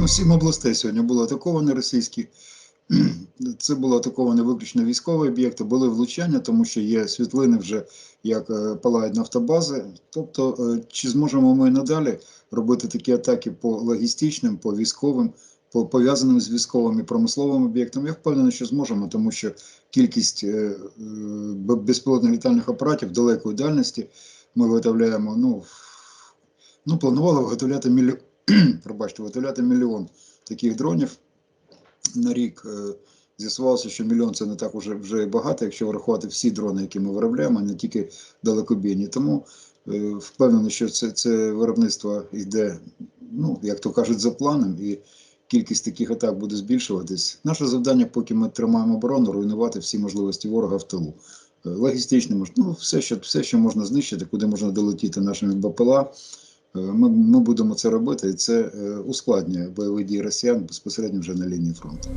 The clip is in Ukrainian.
Ну, сім областей сьогодні було атаковано російські. Це було атаковано виключно військові об'єкти, були влучання, тому що є світлини вже, як е, палають нафтобази. Тобто, е, чи зможемо ми надалі робити такі атаки по логістичним, по військовим, по пов'язаним з військовими промисловими об'єктами? Я впевнений, що зможемо, тому що кількість е, безпілотних літальних апаратів далекої дальності ми виготовляємо. Ну, ну планували виготовляти мільйон, пробачте, виготовляти мільйон таких дронів на рік. Е, З'ясувалося, що мільйон це не так уже вже багато, якщо врахувати всі дрони, які ми виробляємо, а не тільки далекобійні. Тому е, впевнений, що це, це виробництво йде, ну як то кажуть, за планом, і кількість таких атак буде збільшуватись. Наше завдання, поки ми тримаємо оборону, руйнувати всі можливості ворога в тилу. Е, Логістичні мож- ну, все, що все, що можна знищити, куди можна долетіти нашими БПЛА. Е, ми ми будемо це робити, і це е, ускладнює бойові дії росіян безпосередньо вже на лінії фронту.